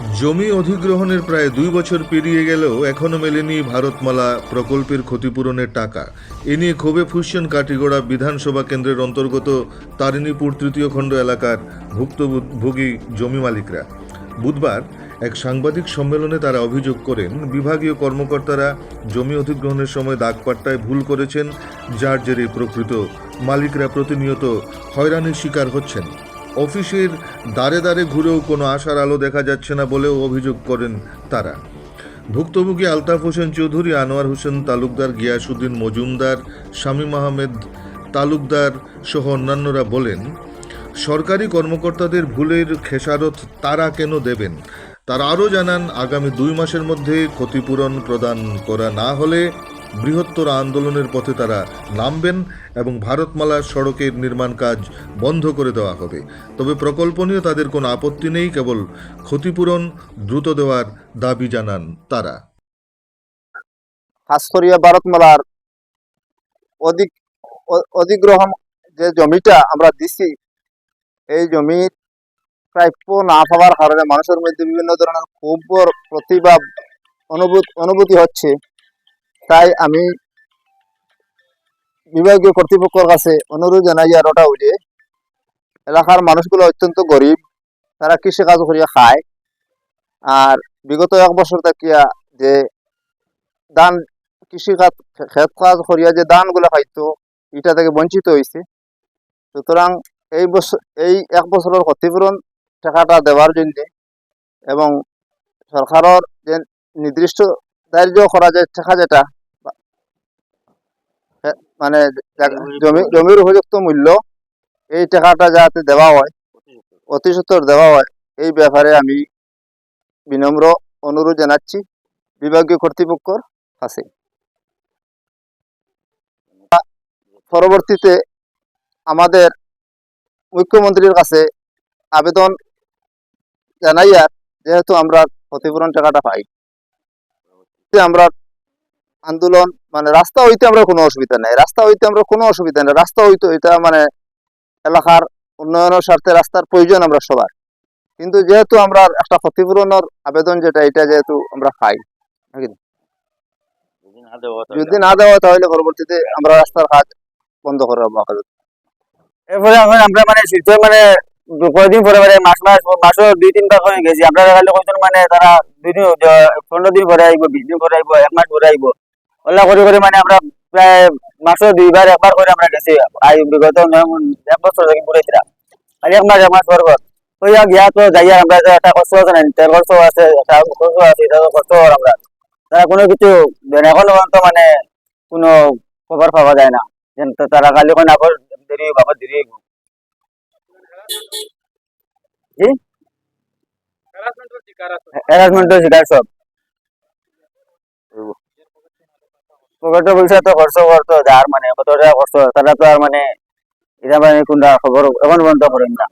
জমি অধিগ্রহণের প্রায় দুই বছর পেরিয়ে গেলেও এখনও মেলেনি ভারতমালা প্রকল্পের ক্ষতিপূরণের টাকা। এ নিয়ে ক্ষোভে ফুসছেন কাটিগড়া বিধানসভা কেন্দ্রের অন্তর্গত তারিণীপুর তৃতীয় খণ্ড এলাকার ভুক্তভোগী জমি মালিকরা। বুধবার এক সাংবাদিক সম্মেলনে তারা অভিযোগ করেন, বিভাগীয় কর্মকর্তারা জমি অধিগ্রহণের সময় দাগপাট্টায় ভুল করেছেন, যার জেরে প্রকৃত মালিকরা প্রতিনিয়ত হয়রানির শিকার হচ্ছেন। অফিসের দ্বারে দ্বারে ঘুরেও কোনো আশার আলো দেখা যাচ্ছে না বলেও অভিযোগ করেন তারা। ভুক্তভোগী আলতাফ হোসেন চৌধুরী, আনোয়ার হোসেন তালুকদার গিয়াসুদ্দিন মজুমদার, শামীম আহমেদ তালুকদার সহ অন্যান্যরা বলেন, সরকারি কর্মকর্তাদের ভুলের খেসারত তারা কেন দেবেন? তারা আরও জানান, আগামী দুই মাসের মধ্যে ক্ষতিপূরণ প্রদান করা না হলে বৃহত্তর আন্দোলনের পথে তারা নামবেন এবং ভারতমালা সড়কের নির্মাণ কাজ বন্ধ করে দেওয়া হবে। তবে প্রকল্প নিয়ে তাদের কোনো আপত্তি নেই, কেবল ক্ষতিপূরণ দ্রুত দেওয়ার দাবি জানান তারা। ভারতমালার অধিক অধিগ্রহণ যে জমিটা আমরা দিছি, এই জমির প্রাপ্য না পাওয়ার কারণে মানুষের মধ্যে বিভিন্ন ধরনের ক্ষোভ প্রতিভা অনুভূতি অনুভূতি হচ্ছে। তাই আমি বিভাগীয় কর্তৃপক্ষের কাছে অনুরোধ জানাই আর ওটা যে এলাকার মানুষগুলো অত্যন্ত গরিব তারা কৃষি কাজ করিয়া খায়। আর বিগত এক বছর থাকিয়া যে ধান কৃষি খাত ক্ষেত কাজ করিয়া যে ধানগুলো পাইতো এটা থেকে বঞ্চিত হয়েছে সুতরাং এই বছর এই এক বছরের ক্ষতিপূরণ টাকাটা দেওয়ার জন্য এবং সরকারের যে নির্দিষ্ট ধার্য করা যে টাকা যেটা মানে জমি জমির উপযুক্ত মূল্য এই টাকাটা যাতে দেওয়া হয় অতি সত্তর দেওয়া হয় এই ব্যাপারে আমি বিনম্র অনুরোধ জানাচ্ছি। বিভাগীয় কর্তৃপক্ষর কাছে। পরবর্তীতে আমাদের মুখ্যমন্ত্রীর কাছে আবেদন জানাইয়া যেহেতু আমরা ক্ষতিপূরণ টাকাটা পাই আমরা আন্দোলন মানে রাস্তা হইতে আমরা কোনো অসুবিধা নাই। রাস্তা হইতে আমরা কোনো অসুবিধা নেই। রাস্তা হইতে এটা মানে এলাকার উন্নয়নের স্বার্থে রাস্তার প্রয়োজন আমরা সবার। কিন্তু যেহেতু আমরা একটা ক্ষতিপূরণের আবেদন যেটা এটা যেহেতু আমরা পাই যদি না দেওয়া তাহলে পরবর্তীতে আমরা রাস্তার কাজ বন্ধ করে। এরপরে আমরা মানে শিলচর মানে কয়দিন পরে মানে মাস মাস মাসও দুই তিনবার করে গেছি। আমরা খালি কইছেন মানে তারা দুই দিন পনেরো দিন পরে আইব বিশ দিন পরে আইব এক মাস পরে আইব। ওলা করে করে মানে আমরা প্রায় মাসও দুইবার একবার করে আমরা গেছি। আই বিগত এক বছর থেকে ঘুরেছিলাম আর এক মাস এক মাস পর পর ওইয়া গিয়া তো যাইয়া আমরা একটা কষ্ট আছে না তেল খরচ আছে একটা খরচ আছে এটা তো কষ্ট আমরা। তারা কোনো কিছু এখন পর্যন্ত মানে কোনো খবর পাওয়া যায় না। যেন তো তারা খালি কোন আবার দেরি আবার দেরি হইব। জি হ্যারাসমেন্ট শিকার সব পকেটে পয়সা তো খরচ করতো যার মানে কত টাকা খরচ তারা তো আর মানে এটা মানে কোনটা খবর এখন বন্ধ করেন না।